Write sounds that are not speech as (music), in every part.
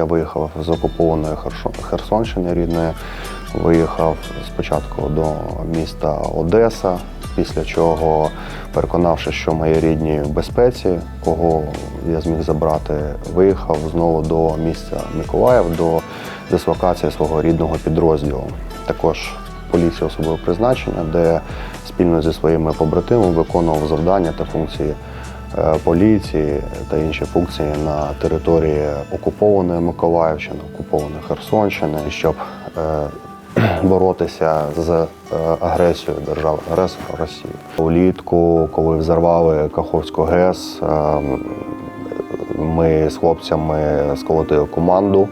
я виїхав з окупованої Херсонщини рідної. Виїхав спочатку до міста Одеса, після чого, переконавши, що мої рідні в безпеці, кого я зміг забрати, виїхав знову до місця Миколаїв, до дислокації свого рідного підрозділу. Також поліції особливого призначення, де спільно зі своїми побратимами виконував завдання та функції поліції та інші функції на території окупованої Миколаївщини, окупованої Херсонщини, щоб е, (clears throat) боротися з е, агресією держави агресора Росії. Влітку, коли взорвали Каховську ГЕС, е, ми з хлопцями сколотили команду.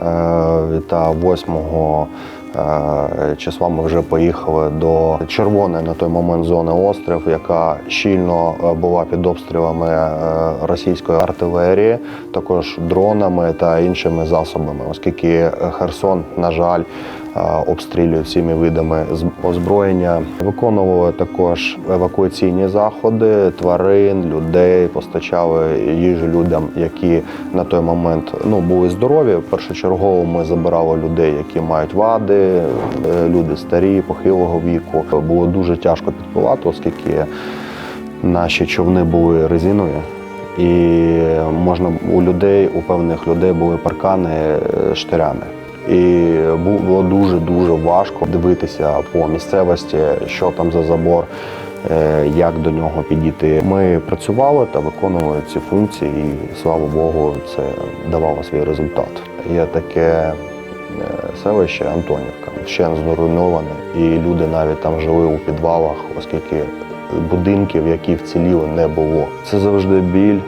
е, Та 8 е, числа ми вже поїхали до червоної на той момент зони острів, яка щільно е, була під обстрілами е, російської артилерії, також дронами та іншими засобами, оскільки Херсон, на жаль, е, обстрілюють всіми видами озброєння. Виконували також евакуаційні заходи тварин, людей, постачали їжу людям, які на той момент ну, були здорові. Першочергово ми забирали людей, які мають вади, е, люди старі, похилого віку. Було дуже тяжко підпливати, оскільки наші човни були резинові. І можна у людей, у певних людей були паркани е, штирями. І було дуже дуже важко дивитися по місцевості, що там за забор, е, як до нього підійти. Ми працювали та виконували ці функції, і слава Богу, це давало свій результат. Є таке е, селище Антонівка, ще зруйноване, і люди навіть там жили у підвалах, оскільки будинків, які вціліли, не було. Це завжди біль.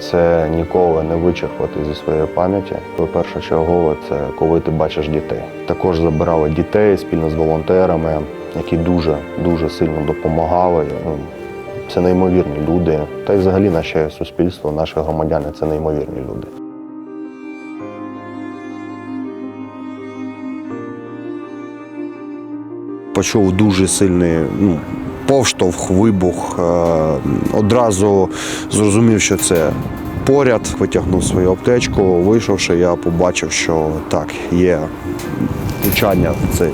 Це ніколи не вичерпати зі своєї пам'яті. Першочергово це коли ти бачиш дітей. Також забирали дітей спільно з волонтерами, які дуже дуже сильно допомагали. Ну, Це неймовірні люди. Та й взагалі наше суспільство, наші громадяни це неймовірні люди. почув дуже сильний ну, повштовх, вибух. Е, Одразу зрозумів, що це поряд, витягнув свою аптечку. Вийшовши, я побачив, що так, є влучання в цей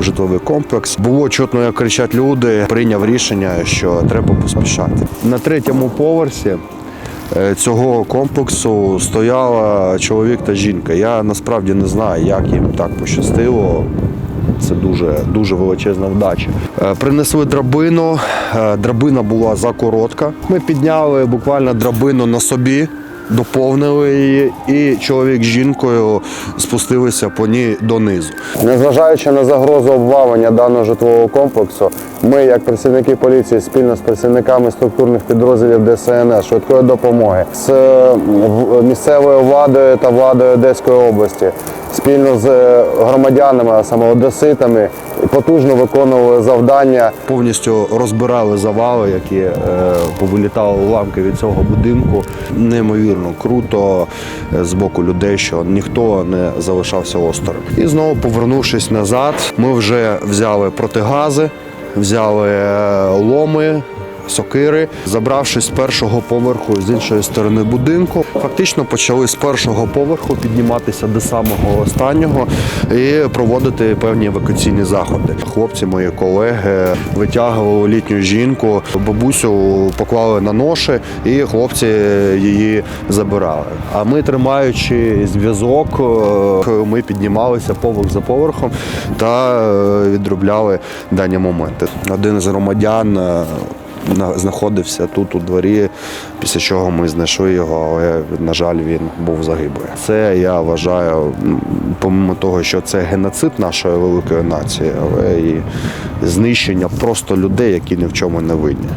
житловий комплекс. Було чутно, як кричать люди. Прийняв рішення, що треба поспішати. На третьому поверсі е, цього комплексу стояла чоловік та жінка. Я насправді не знаю, як їм так пощастило. Це дуже дуже величезна вдача. Е, Принесли драбину. е, Драбина була закоротка. Ми підняли буквально драбину на собі, доповнили її, і чоловік з жінкою спустилися по ній донизу. Незважаючи на загрозу обвалення даного житлового комплексу, ми, як працівники поліції, спільно з працівниками структурних підрозділів ДСНС, швидкої допомоги, з е, місцевою владою та владою Одеської області, спільно з е, громадянами, саме одеситами, потужно виконували завдання. Повністю розбирали завали, які е, повилітали уламки від цього будинку. Неймовірно круто е, з боку людей, що ніхто не залишався осторонь. І знову повернувшись назад, ми вже взяли протигази, взяли ломи. Сокири, забравшись з першого поверху з іншої сторони будинку, фактично почали з першого поверху підніматися до самого останнього і проводити певні евакуаційні заходи. Хлопці, мої колеги, витягували літню жінку, бабусю поклали на ноші, і хлопці її забирали. А ми, тримаючи зв'язок, е, ми піднімалися поверх за поверхом та е, відробляли дані моменти. Один з громадян. На- знаходився тут у дворі, після чого ми знайшли його, але, на жаль, він був загиблий. Це я вважаю, помимо того, що це геноцид нашої великої нації, але і знищення просто людей, які ні в чому не винні.